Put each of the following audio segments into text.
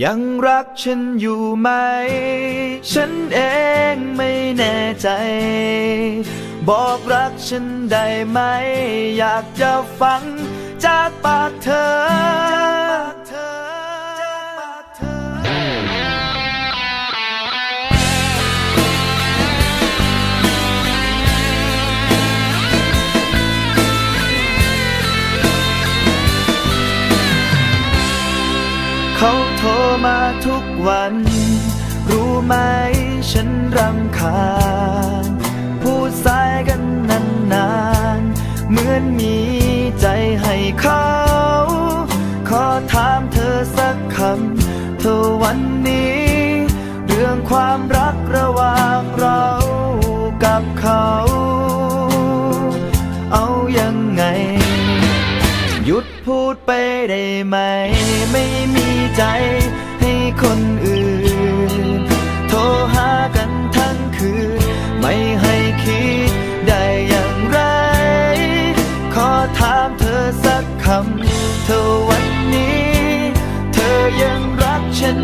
ยังรักฉันอยู่ไหม ฉันเองไม่แน่ใจ บอกรักฉันได้ไหม อยากจะฟังจากปากเธอ เขาโทรมาทุกวัน รู้ไหมฉันรำคาญพูดสายกันนานๆ เหมือนมีใจให้เขา ขอถามเธอสักคำ เธอวันนี้ เรื่องความรักระหว่างเรากับเขา พูดไปได้ไหม ไม่มีใจให้คนอื่น โทรหากันทั้งคืน ไม่ให้คิดได้อย่างไร ขอถามเธอสักคำ เธอวันนี้ เธอยังรักฉัน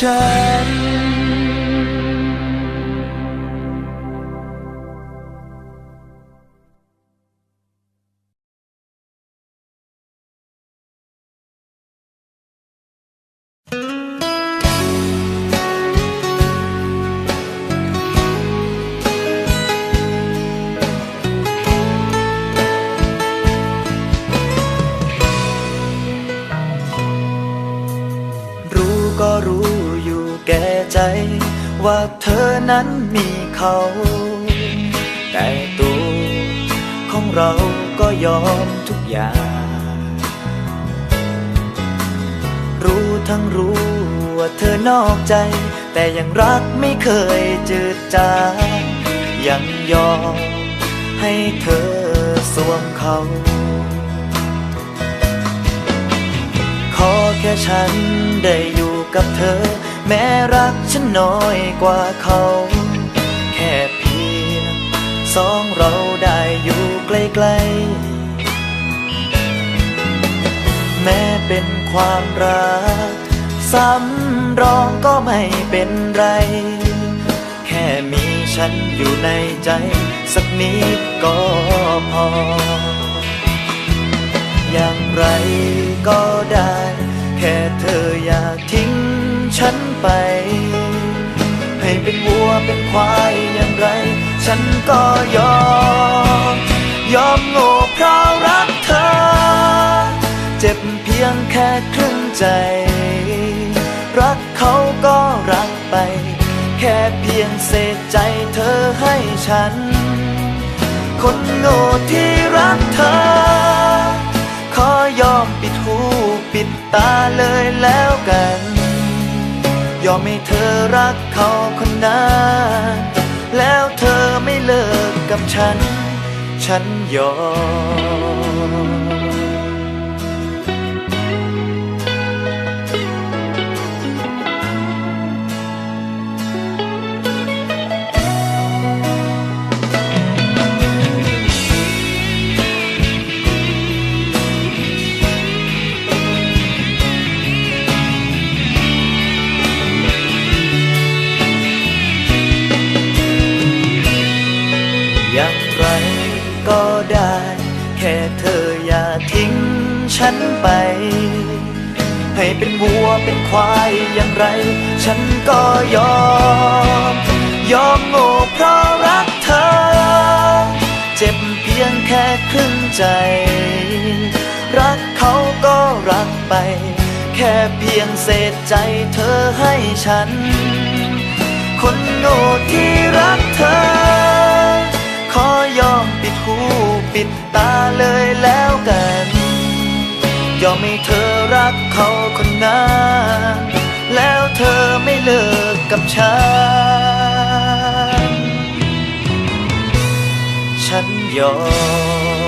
ฉัน ว่าเธอนั้นมีเขา แต่ตัวของเราก็ยอมทุกอย่าง รู้ทั้งรู้ว่าเธอนอกใจ แต่ยังรักไม่เคยจืดจางยังยอมให้เธอสวมเขา ขอแค่ฉันได้อยู่กับเธอ แม้รักฉันน้อยกว่าเขา แค่เพียงสองเราได้อยู่ใกล้ๆ แม้เป็นความรักสำรองก็ไม่เป็นไร แค่มีฉันอยู่ในใจสักนิดก็พอ อย่างไรก็ได้ แค่เธออย่าทิ้ง ฉันไป ให้เป็นวัวเป็นควายอย่างไร ฉันก็ยอม ยอมโง่เพราะรักเธอ เจ็บเพียงแค่ครึ่งใจ รักเขาก็รักไป แค่เพียงเศษใจเธอให้ฉัน คนโง่ที่รักเธอ ขอยอมปิดหูปิดตาเลยแล้วกัน ยอมให้เธอรักเขาคนนั้นแล้วเธอไม่เลิกกับฉัน ฉันยอม เป็นวัวเป็นควายอย่างไร ฉันก็ยอม ยอมโง่เพราะรักเธอ เจ็บเพียงแค่ครึ่งใจ รักเขาก็รักไป แค่เพียงเศษใจเธอให้ฉัน คนโง่ที่รักเธอ ขอยอมปิดหูปิดตาเลยแล้วกัน ยอมให้เธอรักเขาคนนั้นแล้วเธอไม่เลิกกับฉัน ฉันยอม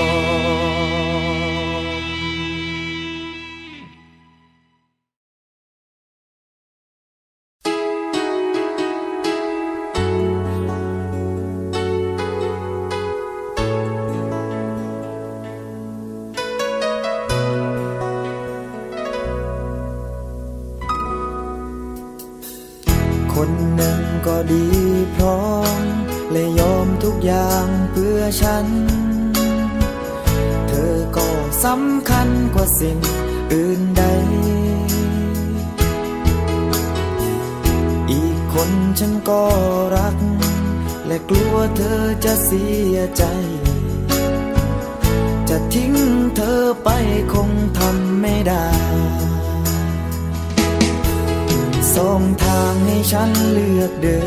คนหนึ่งก็ดีพร้อม และยอมทุกอย่างเพื่อฉัน เธอก็สำคัญกว่าสิ่งอื่นใด อีกคนฉันก็รัก และกลัวเธอจะเสียใจ จะทิ้งเธอไปคงทำไม่ได้ องทางให้ฉันเลือกเดิ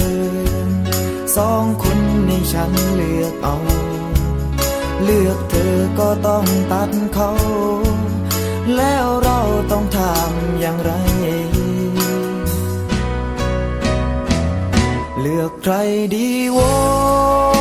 น สองคนให้ฉันเลือกเอา เลือกเธอก็ต้องตัดเขา แล้วเราต้องทำอย่างไร เลือกใครดีวะ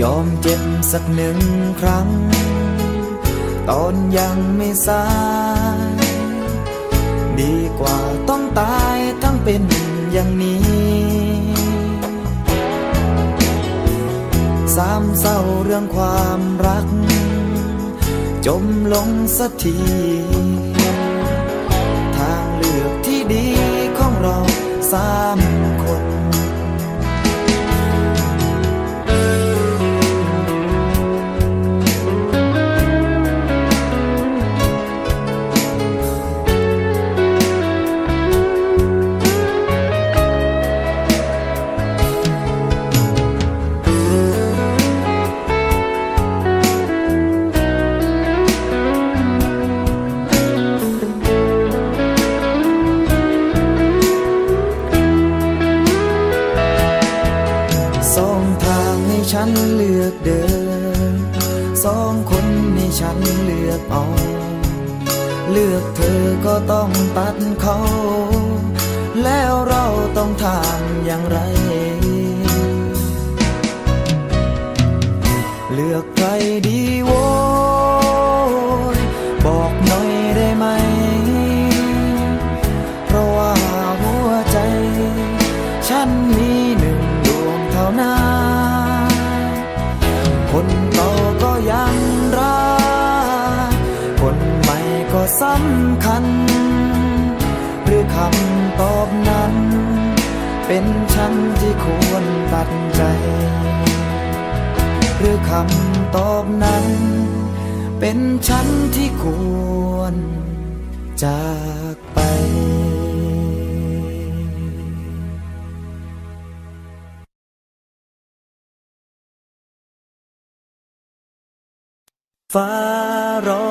ยอมเจ็บสักหนึ่งครั้ง ตอนยังไม่สาย ดีกว่าต้องตายทั้งเป็นอย่างนี้ สามเศร้าเรื่องความรัก จมลงสักทีทางเลือกที่ดีของเราสาม ฉันเลือกเดิน สองคนนี้ฉันเลือกเอา เลือกเธอก็ต้องตัดเขา แล้วเราต้องทำอย่างไร เลือกใครดีโวะัดใจ หรือคำตอบนั้น เป็นฉันที่ควรจากไปฟ้าร้อง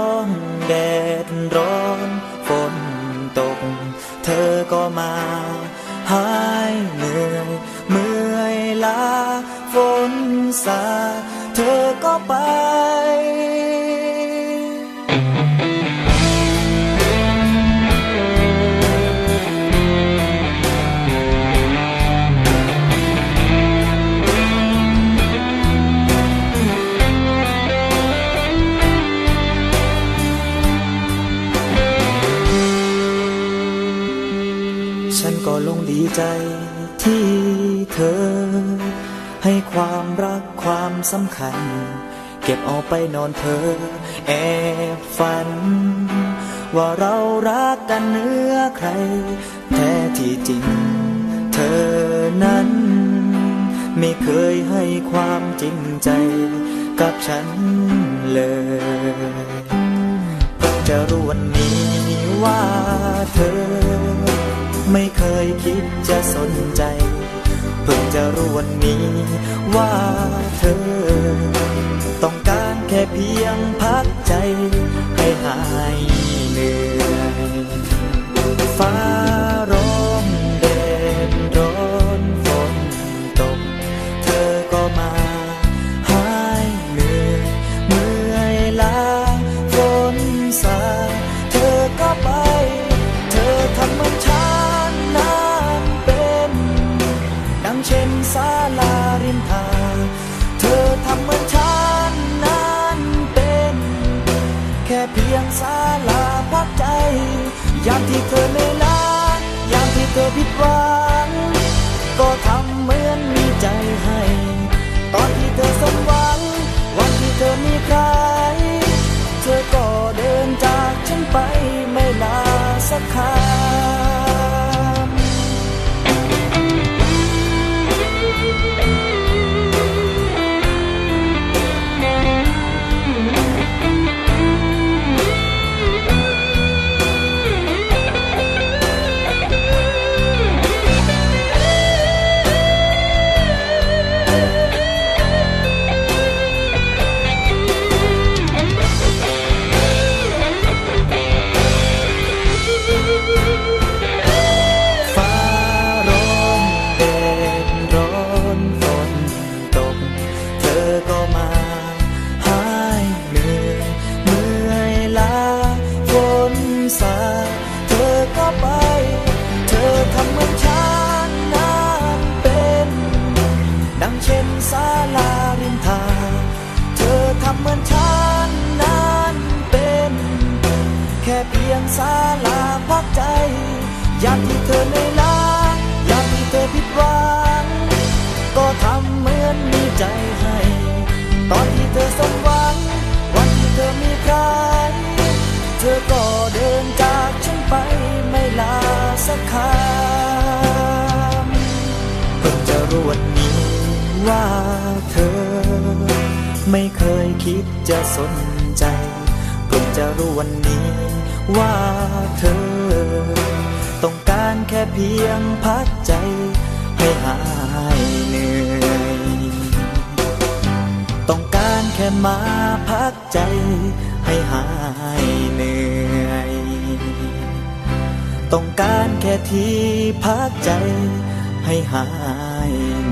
คัญ เก็บเอาไปนอนเธอแอบฝัน ว่าเรารักกันเนื้อใคร แท้ที่จริง เธอนั้น ไม่เคยให้ความจริงใจกับฉันเลยจะรู้วันนี้ว่าเธอ ไม่เคยคิดจะสนใจ เพิ่งจะรู้วันนี้ ว่าเธอ ต้องการแค่เพียงพักใจ ยามที่เธอเหนื่อยล้ายามที่เธอผิดหวังำเหมือนมีใจให้ ตอนที่เธอสมหวัง วันที่เธอมีใคร เธอก็เดินจากฉันไปไม่ลาสักคำเพิ่งจะรู้วันนี้ว่าเธอ ไม่เคยคิดจะสนใจเพิ่งจะรู้วันนี้ว่าเธอ ต้องการแค่เพียงพักใจให้หา มาพักใจให้หายเหนื่อย ต้องการแค่ที่พักใจให้หาย